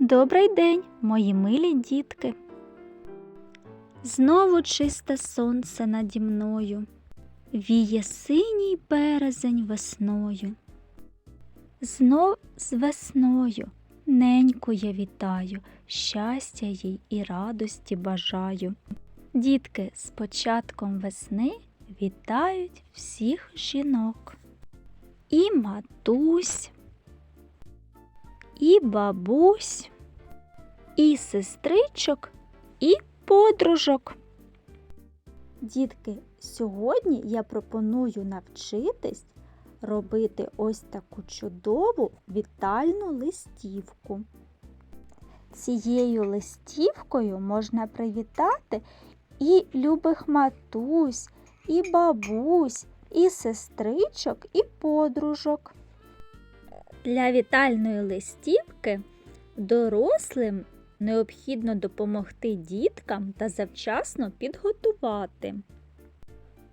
Добрий день, мої милі дітки. Знову чисте сонце наді мною, віє синій березень весною. Знов з весною неньку я вітаю, щастя їй і радості бажаю. Дітки з початком весни вітають всіх жінок. І матусь, і бабусь, і сестричок, і подружок. Дітки, сьогодні я пропоную навчитись робити ось таку чудову вітальну листівку. Цією листівкою можна привітати і любих матусь, і бабусь, і сестричок, і подружок. Для вітальної листівки дорослим необхідно допомогти діткам та завчасно підготувати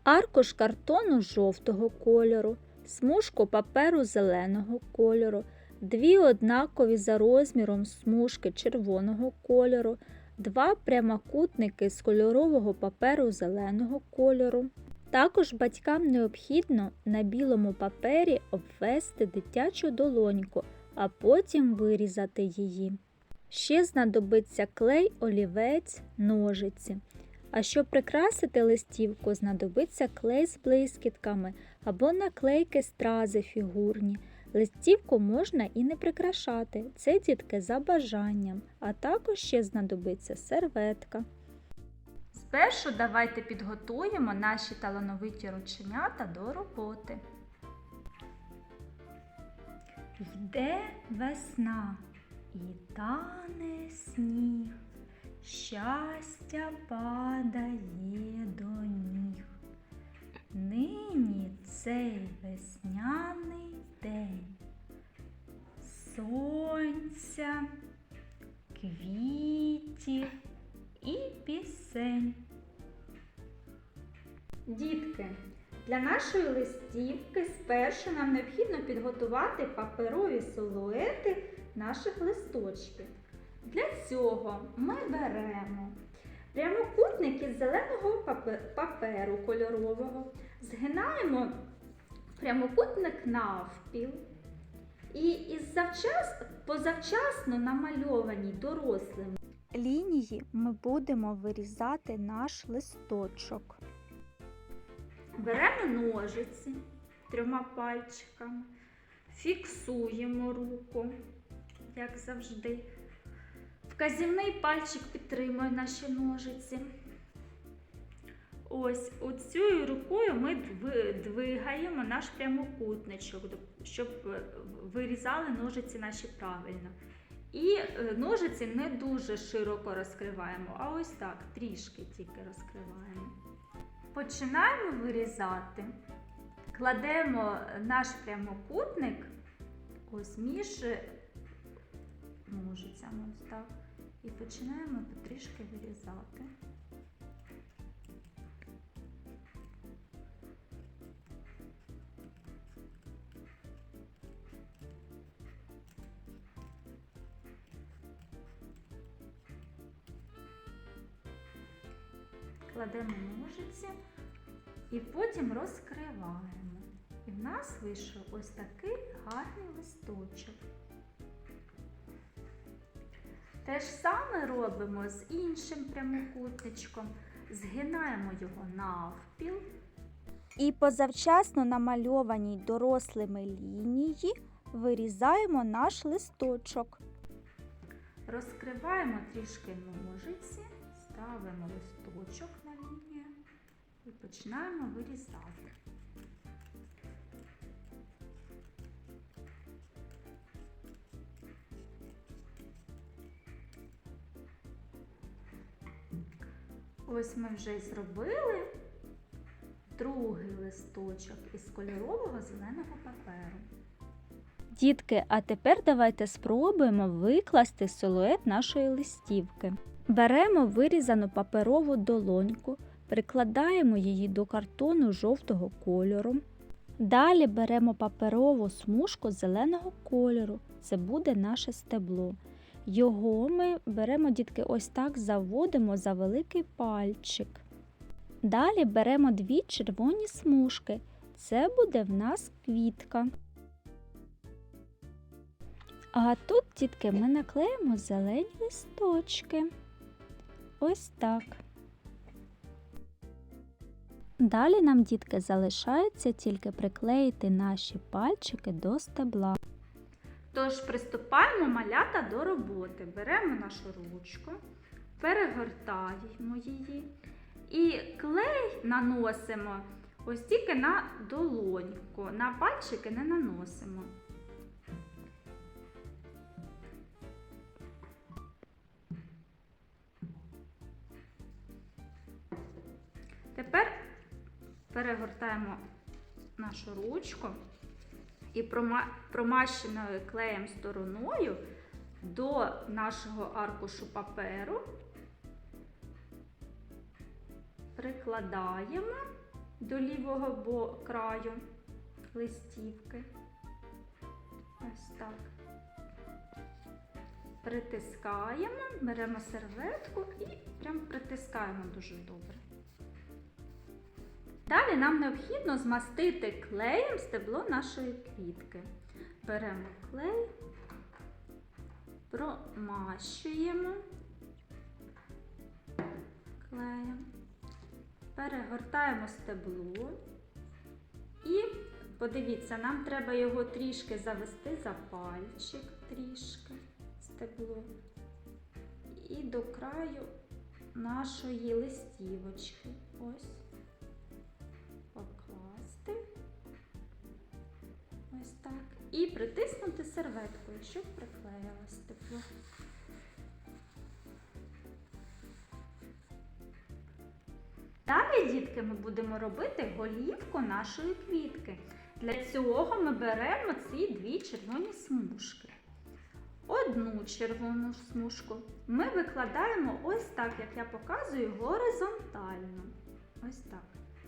аркуш картону жовтого кольору, смужку паперу зеленого кольору, дві однакові за розміром смужки червоного кольору, два прямокутники з кольорового паперу зеленого кольору. Також батькам необхідно на білому папері обвести дитячу долоньку, а потім вирізати її. Ще знадобиться клей, олівець, ножиці. А щоб прикрасити листівку, знадобиться клей з блискітками або наклейки стрази фігурні. Листівку можна і не прикрашати, це дітки за бажанням, а також ще знадобиться серветка. Спершу давайте підготуємо наші талановиті рученята до роботи. Йде весна і тане сніг, щастя падає до ніг. Нині цей весняний день, сонця, квітів і пісень. Дітки, для нашої листівки спершу нам необхідно підготувати паперові силуети наших листочків. Для цього ми беремо прямокутник із зеленого паперу кольорового, згинаємо прямокутник навпіл і із завчас, позавчасно намальованій дорослим лінії ми будемо вирізати наш листочок. Беремо ножиці трьома пальчиками, фіксуємо руку, як завжди. Вказівний пальчик підтримує наші ножиці. Ось оцю рукою ми двигаємо наш прямокутничок, щоб е, вирізали ножиці наші правильно. І е, ножиці не дуже широко розкриваємо, а ось так, трішки тільки розкриваємо. Починаємо вирізати. Кладемо наш прямокутник ось між ножицями, ось так. І починаємо потрішки вирізати. Кладемо ножиці і потім розкриваємо. І в нас вийшов ось такий гарний листочок. Те ж саме робимо з іншим прямокутничком. Згинаємо його навпіл. І по завчасно намальованій дорослими лінії вирізаємо наш листочок. Розкриваємо трішки ножиці, ставимо листочок на лінію і починаємо вирізати. Ось ми вже зробили другий листочок із кольорового зеленого паперу. Дітки, а тепер давайте спробуємо викласти силует нашої листівки. Беремо вирізану паперову долоньку, прикладаємо її до картону жовтого кольору. Далі беремо паперову смужку зеленого кольору. Це буде наше стебло. Його ми беремо, дітки, ось так заводимо за великий пальчик. Далі беремо дві червоні смужки. Це буде в нас квітка. А тут, дітки, ми наклеїмо зелені листочки. Ось так. Далі нам, дітки, залишається тільки приклеїти наші пальчики до стебла. Тож приступаємо малята до роботи. Беремо нашу ручку, перегортаємо її і клей наносимо ось тільки на долоньку, на пальчики не наносимо. Перегортаємо нашу ручку і промащеною клеєм стороною до нашого аркушу паперу прикладаємо до лівого краю листівки. Ось так. Притискаємо, беремо серветку і прям притискаємо дуже добре. Далі нам необхідно змастити клеєм стебло нашої квітки. Беремо клей, промащуємо клеєм, перегортаємо стебло і подивіться, нам треба його трішки завести за пальчик, трішки стебло. І до краю нашої листівочки. Ось так. І притиснути серветкою, щоб приклеїлось тепло. Далі, дітки, ми будемо робити голівку нашої квітки. Для цього ми беремо ці дві червоні смужки. Одну червону смужку ми викладаємо ось так, як я показую, горизонтально. Ось так.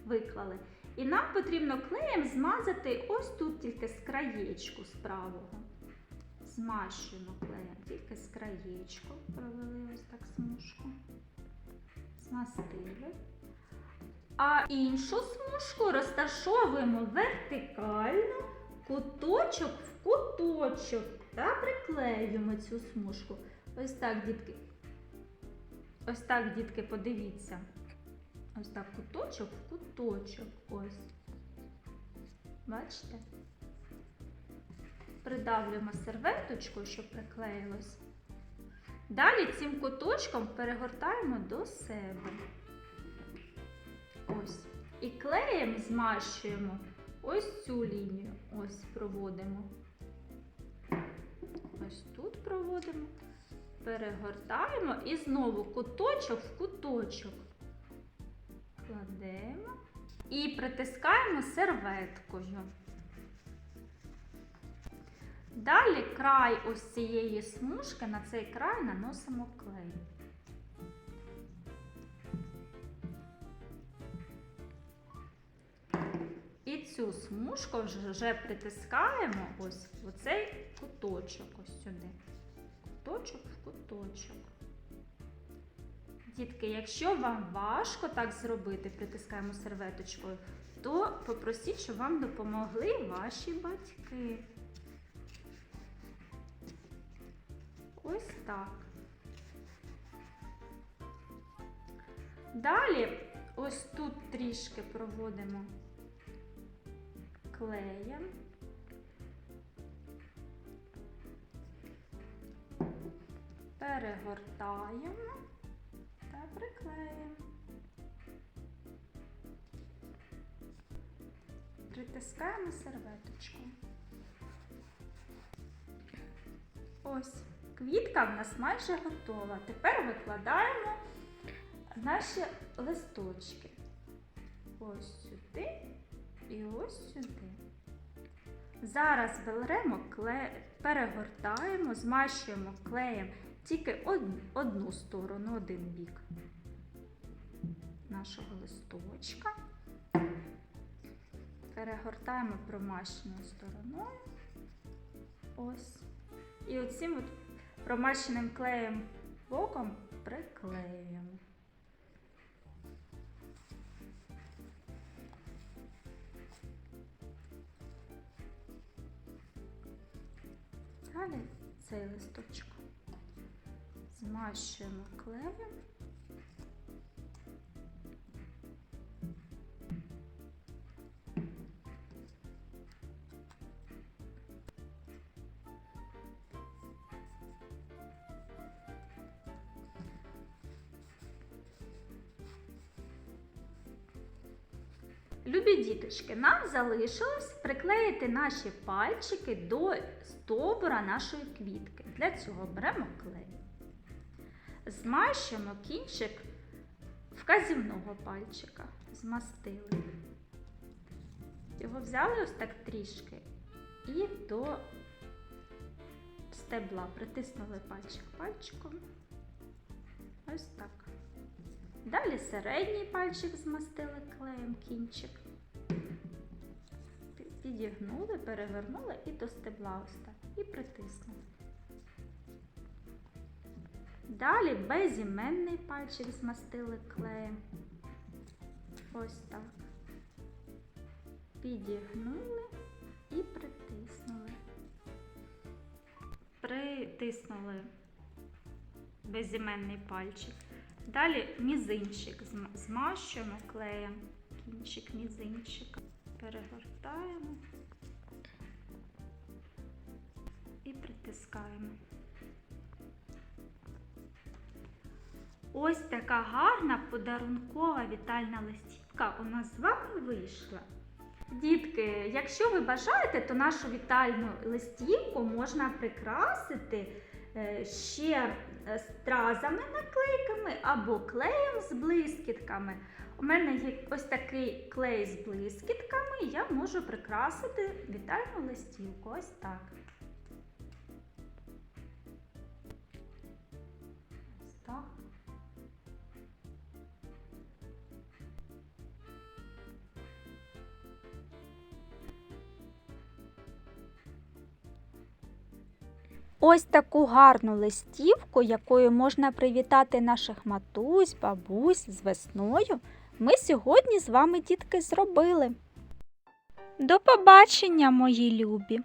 Виклали. І нам потрібно клеєм змазати ось тут тільки з краєчку з правого. Змащуємо клеєм тільки з краєчку. Провели ось так смужку. Змастили. А іншу смужку розташовуємо вертикально, куточок в куточок та приклеюємо цю смужку. Ось так, дітки. Ось так, дітки, подивіться. Ось так куточок в куточок. Ось. Бачите? Придавлюємо серветочкою, щоб приклеїлось. Далі цим куточком перегортаємо до себе. Ось. І клеєм змащуємо ось цю лінію. Ось проводимо. Ось тут проводимо. Перегортаємо і знову куточок в куточок. Кладемо і притискаємо серветкою. Далі край ось цієї смужки на цей край наносимо клей. І цю смужку вже, притискаємо ось в оцей куточок ось сюди. Куточок в куточок. Дітки, якщо вам важко так зробити, притискаємо серветочкою, то попросіть, щоб вам допомогли ваші батьки. Ось так. Далі ось тут трішки проводимо клеєм. Перегортаємо та приклеїмо. Притискаємо серветочку. Ось, квітка в нас майже готова. Тепер викладаємо наші листочки. Ось сюди і ось сюди. Зараз беремо клей, перегортаємо, змащуємо клеєм тільки одну сторону, один бік нашого листочка. Перегортаємо промащеною стороною. Ось. І оцим от промащеним клеєм боком приклеюємо. Далі цей листочок змащуємо клеєм. Любі діточки, нам залишилось приклеїти наші пальчики до стовбура нашої квітки. Для цього беремо клей. Змащуємо кінчик вказівного пальчика. Змастили. Його взяли ось так трішки і до стебла притиснули пальчик пальчиком. Ось так. Далі середній пальчик змастили клеєм кінчик. Підігнули, перевернули і до стебла ось так. І притиснули. Далі безіменний пальчик змастили клеєм. Ось так. Підігнули і притиснули. Притиснули безіменний пальчик. Далі мізинчик змащуємо клеєм, кінчик мізинчика, перегортаємо і притискаємо. Ось така гарна подарункова вітальна листівка у нас з вами вийшла. Дітки, якщо ви бажаєте, то нашу вітальну листівку можна прикрасити е, ще е, стразами наклейками або клеєм з блискітками. У мене є ось такий клей з блискітками, я можу прикрасити вітальну листівку. Ось так. Ось таку гарну листівку, якою можна привітати наших матусь, бабусь з весною, ми сьогодні з вами, дітки, зробили. До побачення, мої любі!